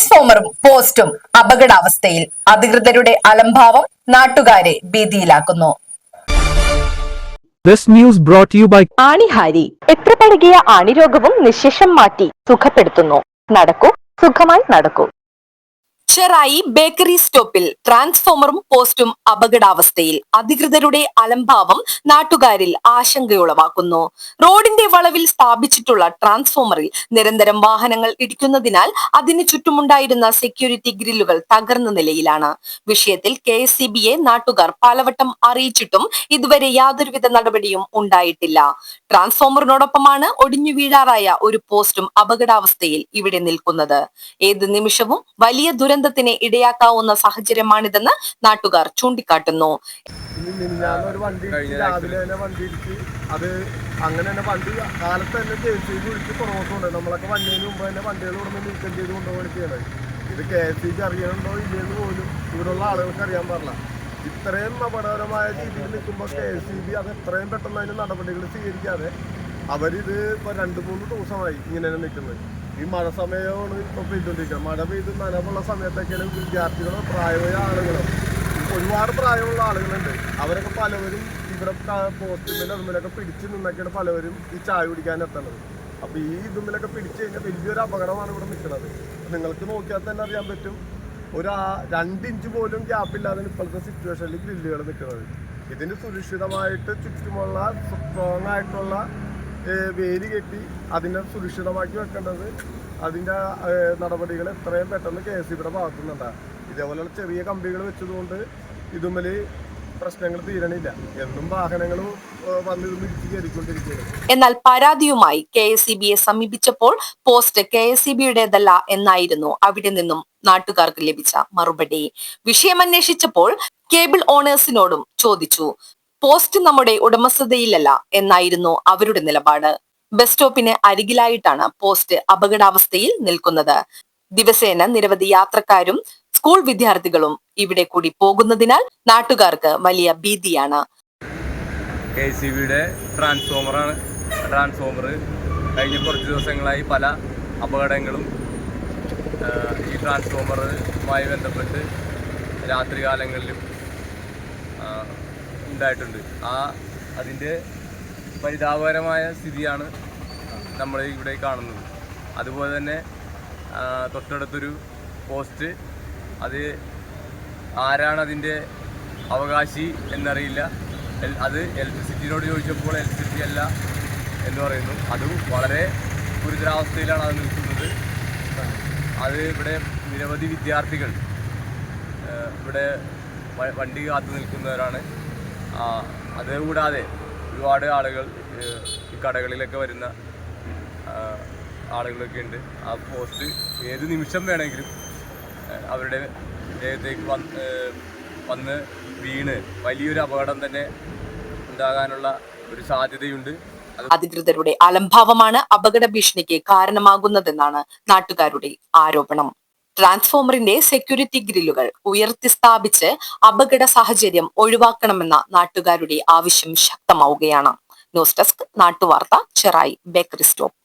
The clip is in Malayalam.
ട്രാൻസ്ഫോമറും പോസ്റ്റും അപകടാവസ്ഥയിൽ അധികൃതരുടെ അലംഭാവം നാട്ടുകാരെ ഭീതിയിലാക്കുന്നു. This news brought to you by ആണിഹാരി എത്ര പഴകിയ ആണിരോഗവും നിശേഷം മാറ്റി സുഖപ്പെടുത്തുന്നു. നടക്കൂ സുഖമായി നടക്കൂ. ചെറായി ബേക്കറി സ്റ്റോപ്പിൽ ട്രാൻസ്ഫോമറും പോസ്റ്റും അപകടാവസ്ഥയിൽ. അധികൃതരുടെ അലംഭാവം നാട്ടുകാരിൽ ആശങ്കയുളവാക്കുന്നു. റോഡിന്റെ വളവിൽ സ്ഥാപിച്ചിട്ടുള്ള ട്രാൻസ്ഫോമറിൽ നിരന്തരം വാഹനങ്ങൾ ഇടിക്കുന്നതിനാൽ അതിന് ചുറ്റുമുണ്ടായിരുന്ന സെക്യൂരിറ്റി ഗ്രില്ലുകൾ തകർന്ന നിലയിലാണ്. വിഷയത്തിൽ കെ നാട്ടുകാർ പലവട്ടം അറിയിച്ചിട്ടും ഇതുവരെ യാതൊരുവിധ നടപടിയും ഉണ്ടായിട്ടില്ല. ട്രാൻസ്ഫോമറിനോടൊപ്പമാണ് ഒടിഞ്ഞു വീഴാറായ ഒരു പോസ്റ്റും അപകടാവസ്ഥയിൽ ഇവിടെ നിൽക്കുന്നത്. ഏത് നിമിഷവും വലിയ ദുരന്തത്തിന് ഇടയാക്കാവുന്ന സാഹചര്യമാണിതെന്ന് നാട്ടുകാർ ചൂണ്ടിക്കാട്ടുന്നു. അത് അങ്ങനെ തന്നെ വണ്ടി കാലത്ത് തന്നെ കെ എസ് ബി വിളിച്ച് പുറകോട്ടുണ്ട് നമ്മളൊക്കെ വന്നതിന് മുമ്പ് തന്നെ വണ്ടികൾ ഇവിടെ നീക്കം ചെയ്ത് കൊണ്ടുപോകണം ചെയ്യണത് ഇത് കെ എസ് ബിക്ക് അറിയണുണ്ടോ ഇല്ലെന്ന് പോലും ഇവിടെയുള്ള ആളുകൾക്ക് അറിയാൻ പാടില്ല. ഇത്രയും അപകടകരമായ രീതിയിൽ നിൽക്കുമ്പോൾ കെ എസ് സി ബി അത് എത്രയും പെട്ടെന്ന് അതിന് നടപടികൾ സ്വീകരിക്കാതെ അവരിത് ഇപ്പോൾ രണ്ട് മൂന്ന് ദിവസമായി ഇങ്ങനെ തന്നെ നിൽക്കുന്നത്. ഈ മഴ സമയമാണ് ഇപ്പോൾ പെയ്തുകൊണ്ടിരിക്കുക മഴ പെയ്ത് നനവുള്ള സമയത്തൊക്കെയാണ് വിദ്യാർത്ഥികളും പ്രായമായ ആളുകളോ. ഒരുപാട് പ്രായമുള്ള ആളുകളുണ്ട്. അവരൊക്കെ പലവരും ഇവിടെ പോസ്റ്റുമിലും അതുമിലൊക്കെ പിടിച്ച് നിന്നൊക്കെയാണ് പലവരും ഈ ചായ കുടിക്കാൻ എത്തണത് അപ്പോൾ ഈ ഇതുമ്മിലൊക്കെ പിടിച്ച് കഴിഞ്ഞാൽ വലിയൊരു അപകടമാണ് ഇവിടെ നിൽക്കുന്നത്. നിങ്ങൾക്ക് നോക്കിയാൽ തന്നെ അറിയാൻ പറ്റും. ഒരു രണ്ടിഞ്ച് പോലും ഗ്യാപ്പില്ലാതെ ഇപ്പോഴത്തെ സിറ്റുവേഷനിൽ ഗ്രില്ലുകൾ നിൽക്കുന്നത്. ഇതിന് സുരക്ഷിതമായിട്ട് ചുറ്റുമുള്ള സ്ട്രോങ് ആയിട്ടുള്ള വേലി കെട്ടി അതിനെ സുരക്ഷിതമാക്കി വെക്കേണ്ടത്. അതിന്റെ നടപടികൾ എത്രയും പെട്ടെന്ന് കെ എസ് ഇവിടെ ഭാഗത്തുനിന്നുണ്ടാകും ഇതേപോലെയുള്ള ചെറിയ കമ്പികൾ വെച്ചതുകൊണ്ട് ഇതുമ്മൽ പ്രശ്നങ്ങൾ തീരണില്ല. എന്നും വാഹനങ്ങൾ എന്നാൽ പരാതിയുമായി കെ എസ് സി ബിയെ സമീപിച്ചപ്പോൾ പോസ്റ്റ് കെ എസ് സി ബിയുടേതല്ല എന്നായിരുന്നു അവിടെ നിന്നും നാട്ടുകാർക്ക് ലഭിച്ച മറുപടി. വിഷയം അന്വേഷിച്ചപ്പോൾ കേബിൾ ഓണേഴ്സിനോടും ചോദിച്ചു പോസ്റ്റ് നമ്മുടെ ഉടമസ്ഥതയിലല്ല എന്നായിരുന്നു അവരുടെ നിലപാട്. ബസ് സ്റ്റോപ്പിന് അരികിലായിട്ടാണ് പോസ്റ്റ് അപകടാവസ്ഥയിൽ നിൽക്കുന്നത്. ദിവസേന നിരവധി യാത്രക്കാരും സ്കൂൾ വിദ്യാർത്ഥികളും ഇവിടെ കൂടി പോകുന്നതിനാൽ നാട്ടുകാർക്ക് വലിയ ഭീതിയാണ്. ട്രാൻസ്ഫോമറാണ്. ട്രാൻസ്ഫോമർ കഴിഞ്ഞ കുറച്ച് ദിവസങ്ങളായി പല അപകടങ്ങളും ഈ ട്രാൻസ്ഫോമറുമായി ബന്ധപ്പെട്ട് രാത്രികാലങ്ങളിലും ഉണ്ടായിട്ടുണ്ട്. ആ അതിന്റെ പരിതാപകരമായ സ്ഥിതിയാണ് നമ്മൾ ഇവിടെ കാണുന്നത്. അതുപോലെ തന്നെ തൊട്ടടുത്തൊരു പോസ്റ്റ് അത് ആരാണ് അതിന്റെ അവകാശി എന്നറിയില്ല. അത് ഇലക്ട്രിസിറ്റിയോട് ചോദിച്ചപ്പോൾ ഇലക്ട്രിസിറ്റി അല്ല എന്ന് പറയുന്നു. അതും വളരെ ഗുരുതരാവസ്ഥയിലാണ് അത് നിൽക്കുന്നത്. അത് ഇവിടെ നിരവധി വിദ്യാർത്ഥികൾ ഇവിടെ വണ്ടി കാത്തു നിൽക്കുന്നവരാണ്. ആ, അത് കൂടാതെ ഒരുപാട് ആളുകൾ ഈ കടകളിലൊക്കെ വരുന്ന ആളുകളൊക്കെ ഉണ്ട്. ആ പോസ്റ്റ് ഏത് നിമിഷം വേണമെങ്കിലും അവരുടെ ദേഹത്തേക്ക് വന്ന് വന്ന് വീണ് വലിയൊരു അപകടം തന്നെ ഉണ്ടാകാനുള്ള ഒരു സാധ്യതയുണ്ട്. അധികൃതരുടെ അലംഭാവമാണ് അപകട ഭീഷണിക്ക് കാരണമാകുന്നതെന്നാണ് നാട്ടുകാരുടെ ആരോപണം. ട്രാൻസ്ഫോമറിന്റെ സെക്യൂരിറ്റി ഗ്രില്ലുകൾ ഉയർത്തി സ്ഥാപിച്ച് അപകട സാഹചര്യം ഒഴിവാക്കണമെന്ന നാട്ടുകാരുടെ ആവശ്യം ശക്തമാവുകയാണ്. ന്യൂസ് ഡെസ്ക് നാട്ടുവാർത്ത ചെറായി ബേക്കറി സ്റ്റോപ്പ്.